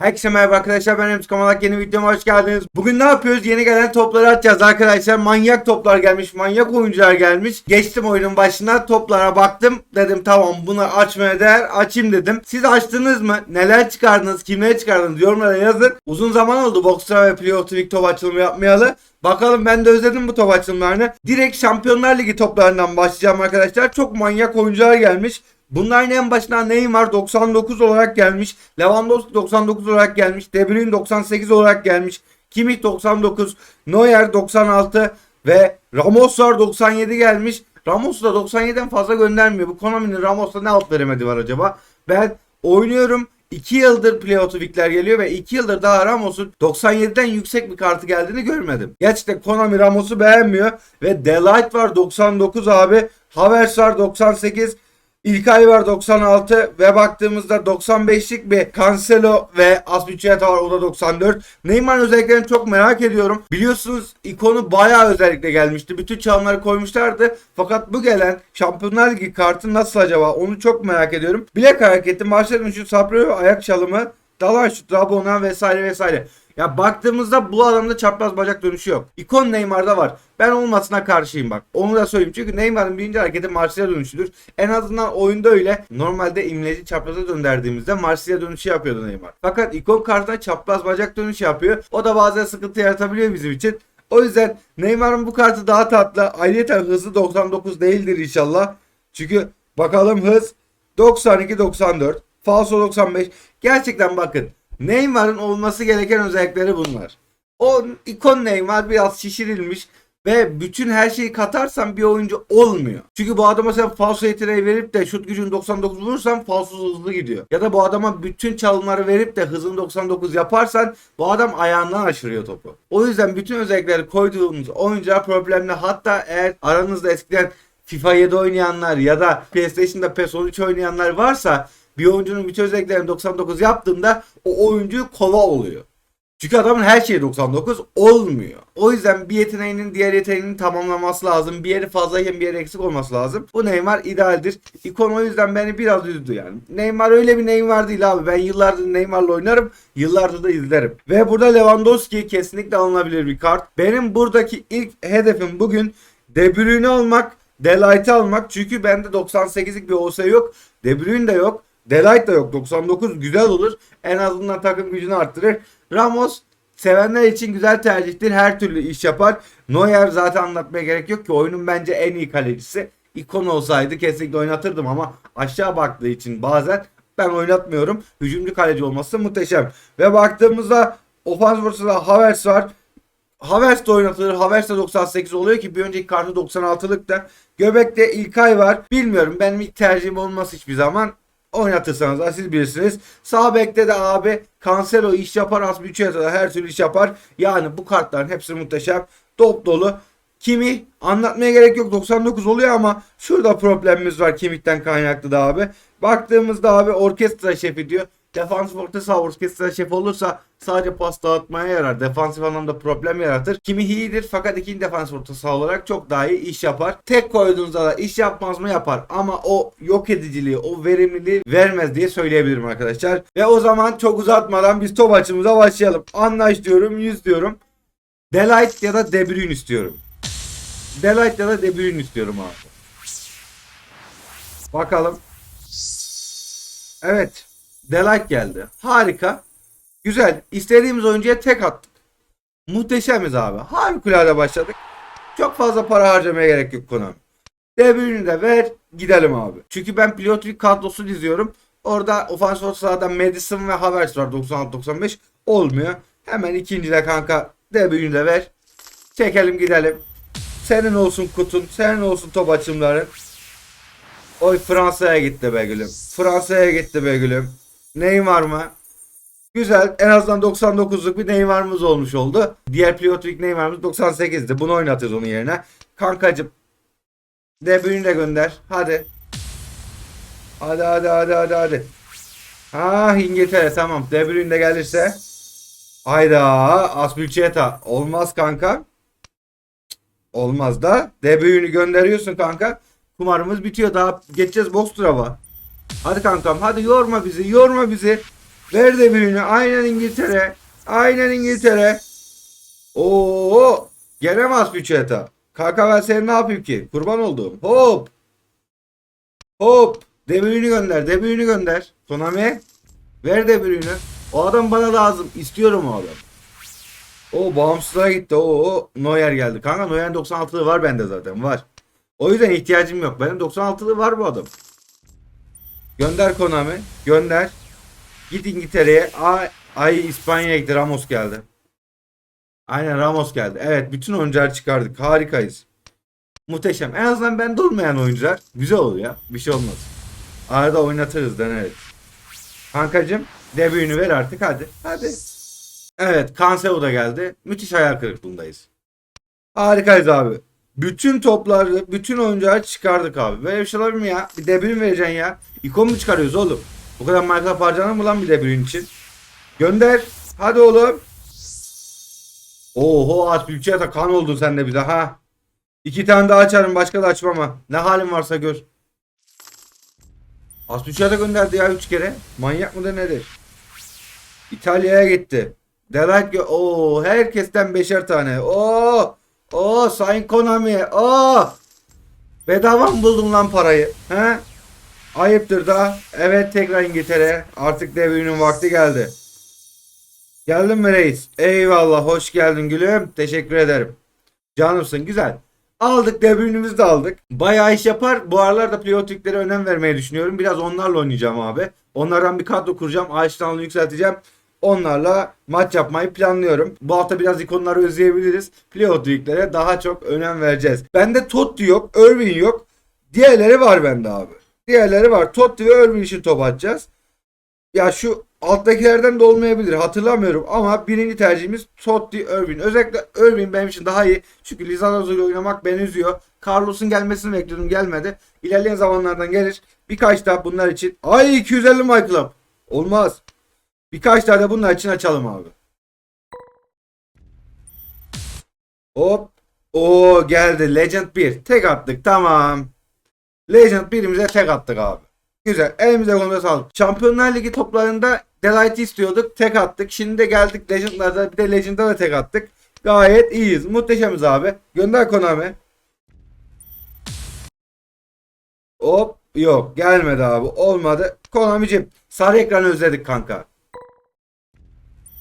Herkese merhaba arkadaşlar ben Emre Kamalak yeni videoma hoş geldiniz. Bugün ne yapıyoruz? Yeni gelen topları atacağız arkadaşlar. Manyak toplar gelmiş, manyak oyuncular gelmiş. Geçtim oyunun başına toplara baktım. Dedim tamam bunu açmaya değer açayım dedim. Siz açtınız mı? Neler çıkardınız? Kimleri çıkardınız? Yorumlara yazın. Uzun zaman oldu Boxtra ve Play of the Week top açılımı yapmayalı. Bakalım ben de özledim bu top açılımlarını. Direkt Şampiyonlar Ligi toplarından başlayacağım arkadaşlar. Çok manyak oyuncular gelmiş. Bunların en başına Neymar 99 olarak gelmiş. Lewandowski 99 olarak gelmiş. De Bruyne 98 olarak gelmiş. Kimmich 99, Neuer 96 ve Ramos var 97 gelmiş. Ramos'u da 97'den fazla göndermiyor. Bu Konami'nin Ramos'ta ne alt veremedi var acaba? Ben oynuyorum. 2 yıldır Play of the Week'ler geliyor ve 2 yıldır daha Ramos'un 97'den yüksek bir kartı geldiğini görmedim. Gerçekten Konami Ramos'u beğenmiyor ve Delight var 99 abi. Havertz var 98. İlkay var 96 ve baktığımızda 95'lik bir Cancelo ve Aspilicueta var o da 94. Neymar'ın özelliklerini çok merak ediyorum. Biliyorsunuz ikonu bayağı özellikle gelmişti. Bütün çalımları koymuşlardı. Fakat bu gelen Şampiyonlar Ligi kartı nasıl acaba onu çok merak ediyorum. Bilek hareketi, maçların üçü ve ayak çalımı, dalan şut, rabona vesaire vesaire. Ya baktığımızda bu adamda çapraz bacak dönüşü yok. İkon Neymar'da var. Ben olmasına karşıyım bak. Onu da söyleyeyim. Çünkü Neymar'ın birinci hareketi Marsilya dönüşüdür. En azından oyunda öyle. Normalde imleci çapraza döndürdüğümüzde Marsilya dönüşü yapıyordu Neymar. Fakat ikon kartına çapraz bacak dönüşü yapıyor. O da bazen sıkıntı yaratabiliyor bizim için. O yüzden Neymar'ın bu kartı daha tatlı. Ayrıca hızı 99 değildir inşallah. Çünkü bakalım hız 92-94. Falso 95. Gerçekten bakın. Neymar'ın olması gereken özellikleri bunlar. O ikon Neymar biraz şişirilmiş ve bütün her şeyi katarsan bir oyuncu olmuyor. Çünkü bu adama sen falso yeteneği verip de şut gücünü 99 vurursan falso hızlı gidiyor. Ya da bu adama bütün çalımları verip de hızını 99 yaparsan bu adam ayağından aşırıyor topu. O yüzden bütün özellikleri koyduğumuz oyuncular problemli. Hatta eğer aranızda eskiden FIFA 7 oynayanlar ya da PlayStation'da PES 13 oynayanlar varsa bir oyuncunun bütün özelliklerini 99 yaptığında o oyuncu kova oluyor. Çünkü adamın her şeyi 99 olmuyor. O yüzden bir yeteneğinin diğer yeteneğini tamamlaması lazım. Bir yeri fazlayken bir yeri eksik olması lazım. Bu Neymar idealdir. İkon o yüzden beni biraz üzdü yani. Neymar öyle bir Neymar değil abi. Ben yıllardır Neymar'la oynarım. Yıllardır da izlerim. Ve burada Lewandowski kesinlikle alınabilir bir kart. Benim buradaki ilk hedefim bugün De Bruyne almak. Delight'ı almak. Çünkü bende 98'lik bir OS yok. De Bruyne de yok. Delight da yok. 99 güzel olur. En azından takım gücünü arttırır. Ramos sevenler için güzel tercihtir. Her türlü iş yapar. Neuer zaten anlatmaya gerek yok ki. Oyunun bence en iyi kalecisi. İkon olsaydı kesinlikle oynatırdım ama aşağı baktığı için bazen ben oynatmıyorum. Hücumcu kaleci olması muhteşem. Ve baktığımızda ofans borsada Havertz var. Havertz de oynatılır. Havertz de 98 oluyor ki bir önceki kartı 96'lıkta. Göbekte İlkay var. Bilmiyorum benim ilk tercihim olmaz hiçbir zaman oynatırsanız da siz bilirsiniz. Sağ bekte de abi Cancelo iş yapar. Asbüçüyata da her türlü iş yapar. Yani bu kartların hepsi muhteşem. Top dolu. Kimi anlatmaya gerek yok 99 oluyor ama şurada problemimiz var Kimik'ten kaynaklı da abi. Baktığımızda abi orkestra şefi diyor. Defansif orta saha orkestra şefi olursa sadece pas dağıtmaya yarar. Defansif anlamda problem yaratır. Kimi iyidir fakat ikinci defansif orta saha olarak çok daha iyi iş yapar. Tek koyduğunuzda da iş yapmaz mı yapar. Ama o yok ediciliği, o verimliliği vermez diye söyleyebilirim arkadaşlar. Ve o zaman çok uzatmadan biz top açımıza başlayalım. Anlaş diyorum, 100 diyorum. Delight ya da De Bruyne istiyorum. Delight ya da De Bruyne istiyorum abi. Bakalım. Evet. Delight geldi. Harika. Güzel. İstediğimiz oyuncuya tek attık. Muhteşemiz abi. Harikulade başladık. Çok fazla para harcamaya gerek yok Konami. De de ver gidelim abi. Çünkü ben Pilotrik kadrosu diziyorum. Orada ofansif orta Madison ve Havertz var 96-95. Olmuyor. Hemen ikincide kanka De de ver. Çekelim gidelim. Senin olsun kutun. Senin olsun top açımların. Oy Fransa'ya gitti be gülüm. Fransa'ya gitti be gülüm. Neymar mı? Güzel. En azından 99'luk bir Neymar'ımız olmuş oldu. Diğer Pliotvik Neymar'ımız 98'di. Bunu oynatıyoruz onun yerine. Kankacım. De Bruyne de gönder. Hadi. Hadi hadi hadi hadi hadi. Ha İngiltere tamam. De de gelirse. Hayda. Aspilicueta. Olmaz kanka. Olmaz da. De gönderiyorsun kanka. Kumarımız bitiyor. Daha geçeceğiz box trav'a. Hadi kankam hadi yorma bizi yorma bizi. Ver de büyüğünü. Aynen İngiltere. Aynen İngiltere. Oo, gelemez Büçeta. Kanka ben seni ne yapayım ki? Kurban olduğum. Hop. Hop. Debüyünü gönder. Debüyünü gönder. Konami. Ver debüyünü. O adam bana lazım. İstiyorum o adam. O bağımsızlığa gitti. O, o Neuer geldi. Kanka Neuer'in 96'lığı var bende zaten. Var. O yüzden ihtiyacım yok. Benim 96'lığı var bu adam. Gönder Konami. Gönder. Git İngiltere'ye. Ay, ay İspanya'ya gitti. Ramos geldi. Aynen Ramos geldi. Evet bütün oyuncular çıkardık. Harikayız. Muhteşem. En azından bende olmayan oyuncular. Güzel olur ya. Bir şey olmaz. Arada oynatırız deneriz. Kankacım debüyünü ver artık hadi. Hadi. Evet Cancelo da geldi. Müthiş hayal kırıklığındayız. Harikayız abi. Bütün topları, bütün oyuncuları çıkardık abi. Böyle bir şey olabilir mi ya? Bir mü vereceksin ya? İkon mu çıkarıyoruz oğlum? Bu kadar marka harcanır mı lan bir debüyün için? Gönder. Hadi oğlum. Oho at bütçeye de kan oldun sen de bize ha. İki tane daha açarım başka da açmam ha. Ne halin varsa gör. Asbüç'e de gönderdi ya 3 kere. Manyak mıdır nedir? İtalya'ya gitti. Delight Oo, herkesten beşer tane. Oo! Oo Sayın Konami. Oo! Bedava mı buldun lan parayı? He? Ayıptır da. Evet tekrar İngiltere. Artık devrinin vakti geldi. Geldin mi reis? Eyvallah hoş geldin gülüm. Teşekkür ederim. Canımsın güzel. Aldık devrünümüzü de aldık. Bayağı iş yapar. Bu aralarda playotiklere önem vermeyi düşünüyorum. Biraz onlarla oynayacağım abi. Onlardan bir kadro kuracağım. Ağaçtanlığı yükselteceğim. Onlarla maç yapmayı planlıyorum. Bu hafta biraz ikonları özleyebiliriz. Playotiklere daha çok önem vereceğiz. Bende Totti yok. Irving yok. Diğerleri var bende abi. Diğerleri var. Totti ve Irving için top atacağız. Ya şu alttakilerden de olmayabilir. Hatırlamıyorum ama birinci tercihimiz Totti Irving. Özellikle Irving benim için daha iyi. Çünkü Lizarazo ile oynamak beni üzüyor. Carlos'un gelmesini bekliyordum gelmedi. İlerleyen zamanlardan gelir. Birkaç daha bunlar için. Ay 250 My Club. Olmaz. Birkaç tane bunlar için açalım abi. Hop. O geldi. Legend 1. Tek attık. Tamam. Legend 1'imize tek attık abi. Güzel. Elimize kolumuza sağlık. Şampiyonlar Ligi toplarında Delight'i istiyorduk. Tek attık. Şimdi de geldik Legend'larda bir de Legend'da da tek attık. Gayet iyiyiz. Muhteşemiz abi. Gönder Konami. Hop. Yok. Gelmedi abi. Olmadı. Konami'cim. Sarı ekranı özledik kanka.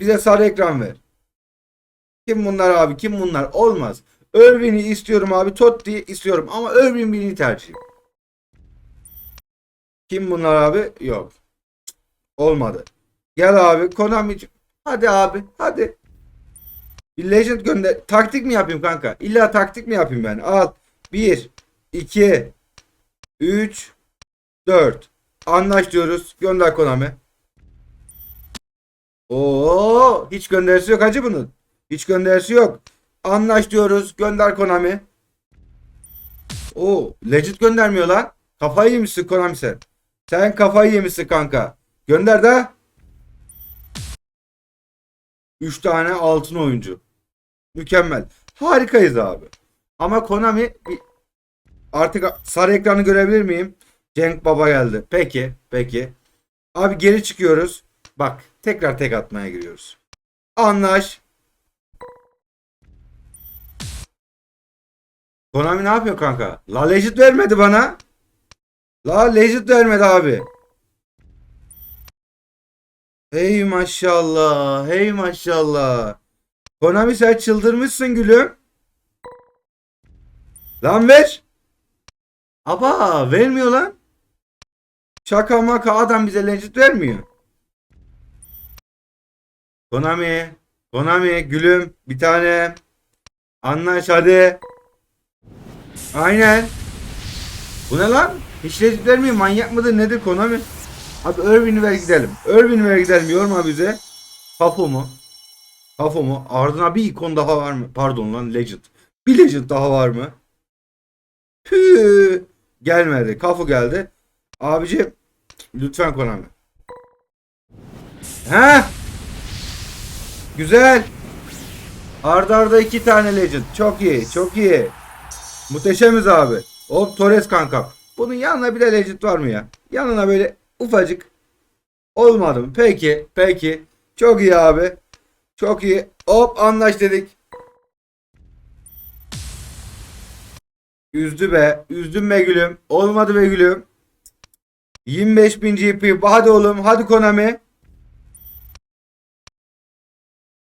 Bize sarı ekran ver. Kim bunlar abi? Kim bunlar? Olmaz. Irving'i istiyorum abi. Totti'yi istiyorum. Ama Irving birini tercih. Kim bunlar abi? Yok. Olmadı. Gel abi Konami'cim. Hadi abi. Hadi. Bir legend gönder. Taktik mi yapayım kanka? İlla taktik mi yapayım ben? Al. 1 2 3 4 Anlaş diyoruz. Gönder Konami. Oo, hiç gönderisi yok hacı bunun. Hiç gönderisi yok. Anlaş diyoruz. Gönder Konami. Oo, legit göndermiyor lan. Kafayı yemişsin Konami sen. Sen kafayı yemişsin kanka. Gönder de. 3 tane altın oyuncu. Mükemmel. Harikayız abi. Ama Konami artık sarı ekranı görebilir miyim? Cenk Baba geldi. Peki, peki. Abi geri çıkıyoruz. Bak, tekrar tek atmaya giriyoruz. Anlaş. Konami ne yapıyor kanka? La Legit vermedi bana. La Legit vermedi abi. Hey maşallah. Hey maşallah. Konami sen çıldırmışsın gülüm. Lan ver. Aba vermiyor lan. Şaka maka adam bize legit vermiyor. Konami. Konami gülüm bir tane. Anlaş hadi. Aynen. Bu ne lan? Hiç legit vermiyor. Manyak mıdır nedir Konami? Abi Irvin'i ver gidelim. Irvin'i ver gidelim. Yorma bize. Kafu mu? Kafu mu? Ardına bir ikon daha var mı? Pardon lan Legend. Bir Legend daha var mı? Püh. Gelmedi. Kafu geldi. Abici lütfen Konami. He? Güzel. Arda arda iki tane Legend. Çok iyi. Çok iyi. Muhteşemiz abi. Hop Torres kanka. Bunun yanına bir de Legend var mı ya? Yanına böyle ufacık Olmadı mı? Peki. Peki. Çok iyi abi. Çok iyi. Hop anlaş dedik. Üzdü be. Üzdün be gülüm. Olmadı be gülüm. 25.000 GP. Hadi oğlum. Hadi Konami.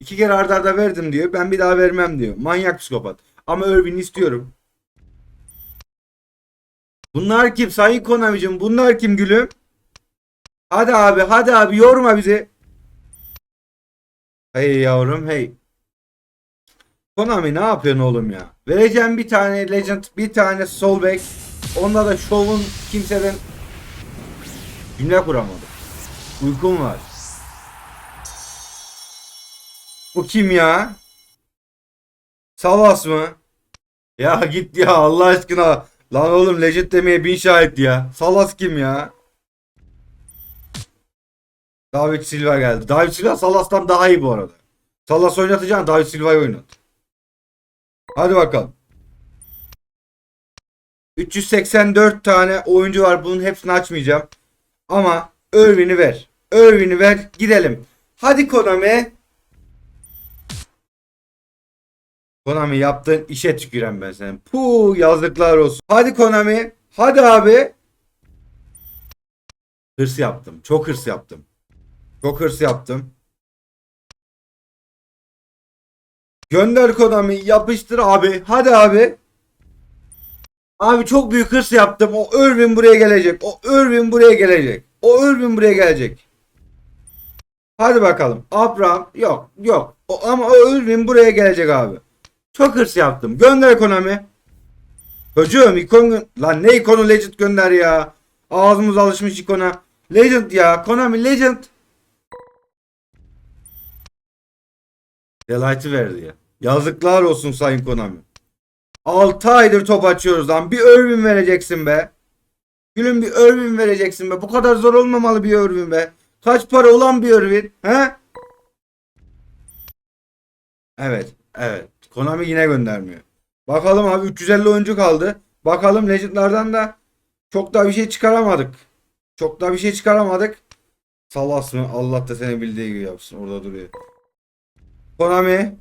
İki kere arda arda verdim diyor. Ben bir daha vermem diyor. Manyak psikopat. Ama Irving'i istiyorum. Bunlar kim? Sayın Konami'cim bunlar kim gülüm? Hadi abi hadi abi yorma bizi. Hey yavrum hey. Konami ne yapıyorsun oğlum ya? Vereceğim bir tane Legend, bir tane Soul Back. Onda da şovun kimseden cümle kuramadım. Uykum var. Bu kim ya? Savas mı? Ya git ya Allah aşkına. Lan oğlum Legend demeye bin şahit ya. Salas kim ya? David Silva geldi. David Silva Salas'tan daha iyi bu arada. Salas oynatacağım David Silva'yı oynat. Hadi bakalım. 384 tane oyuncu var. Bunun hepsini açmayacağım. Ama Irvin'i ver. Irvin'i ver. Gidelim. Hadi Konami. Konami yaptığın işe tüküren ben senin. Puh yazıklar olsun. Hadi Konami. Hadi abi. Hırs yaptım. Çok hırs yaptım. Çok hırs yaptım. Gönder Konami. Yapıştır abi. Hadi abi. Abi çok büyük hırs yaptım. O Irvin buraya gelecek. O Irvin buraya gelecek. O Irvin buraya gelecek. Hadi bakalım. Abraham yok yok. O, ama o Irvin buraya gelecek abi. Çok hırs yaptım. Gönder Konami. Çocuğum ikon lan ne ikonu Legend gönder ya. Ağzımız alışmış ikona. Legend ya. Konami Legend. Delight'ı verdi ya. Yazıklar olsun Sayın Konami. 6 aydır top açıyoruz lan. Bir Irvin vereceksin be. Gülüm bir Irvin vereceksin be. Bu kadar zor olmamalı bir Irvin be. Kaç para olan bir Irvin? He? Evet. Evet. Konami yine göndermiyor. Bakalım abi 350 oyuncu kaldı. Bakalım Legend'lardan da çok da bir şey çıkaramadık. Çok da bir şey çıkaramadık. Salas mı? Allah da seni bildiği gibi yapsın. Orada duruyor. Konami.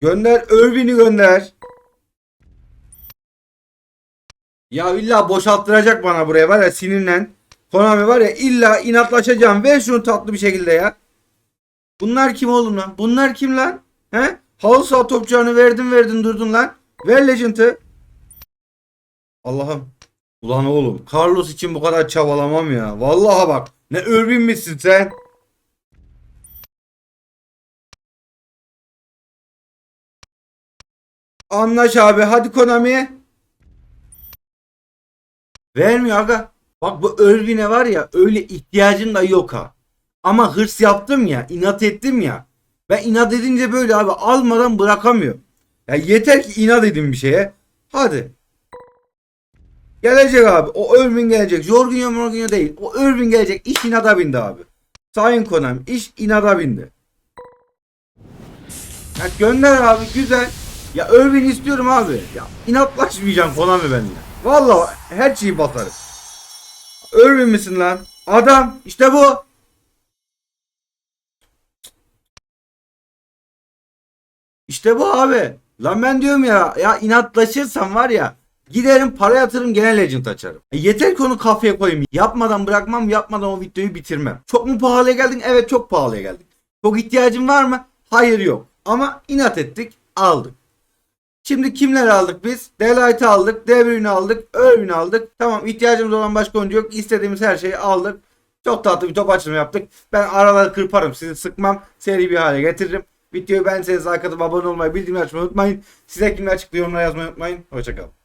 Gönder. Irvin'i gönder. Ya illa boşalttıracak bana buraya var ya sinirlen. Konami var ya illa inatlaşacağım. Ver şunu tatlı bir şekilde ya. Bunlar kim oğlum lan? Bunlar kim lan? He? Halı saha topçularını verdin verdin durdun lan. Ver Legend'ı. Allah'ım. Ulan oğlum Carlos için bu kadar çabalamam ya. Vallahi bak. Ne Irvin misin sen? Anlaş abi. Hadi Konami. Vermiyor aga. Bak bu Irvin'e var ya öyle ihtiyacın da yok ha. Ama hırs yaptım ya, inat ettim ya. Ben inat edince böyle abi almadan bırakamıyorum. Ya yeter ki inat edin bir şeye. Hadi. Gelecek abi. O Irvin gelecek. Jorginho Morginho değil. O Irvin gelecek. İş inada bindi abi. Sayın Konami iş inada bindi. Ya gönder abi güzel. Ya Irvin istiyorum abi. Ya inatlaşmayacağım Konami benimle. Vallahi her şeyi basarım. Irvin misin lan? Adam işte bu. İşte bu abi. Lan ben diyorum ya ya inatlaşırsam var ya giderim para yatırım gene Legend açarım. E yeter ki onu kafaya koyayım. Yapmadan bırakmam yapmadan o videoyu bitirmem. Çok mu pahalıya geldin? Evet çok pahalıya geldik. Çok ihtiyacın var mı? Hayır yok. Ama inat ettik aldık. Şimdi kimler aldık biz? Delight'ı aldık, De aldık, Irvin aldık. Tamam ihtiyacımız olan başka oyuncu yok. İstediğimiz her şeyi aldık. Çok tatlı bir top açılımı yaptık. Ben araları kırparım. Sizi sıkmam. Seri bir hale getiririm. Videoyu beğenseniz like abone olmayı, bildirimleri açmayı unutmayın. Size kimler çıktı yorumlara yazmayı unutmayın. Hoşçakalın.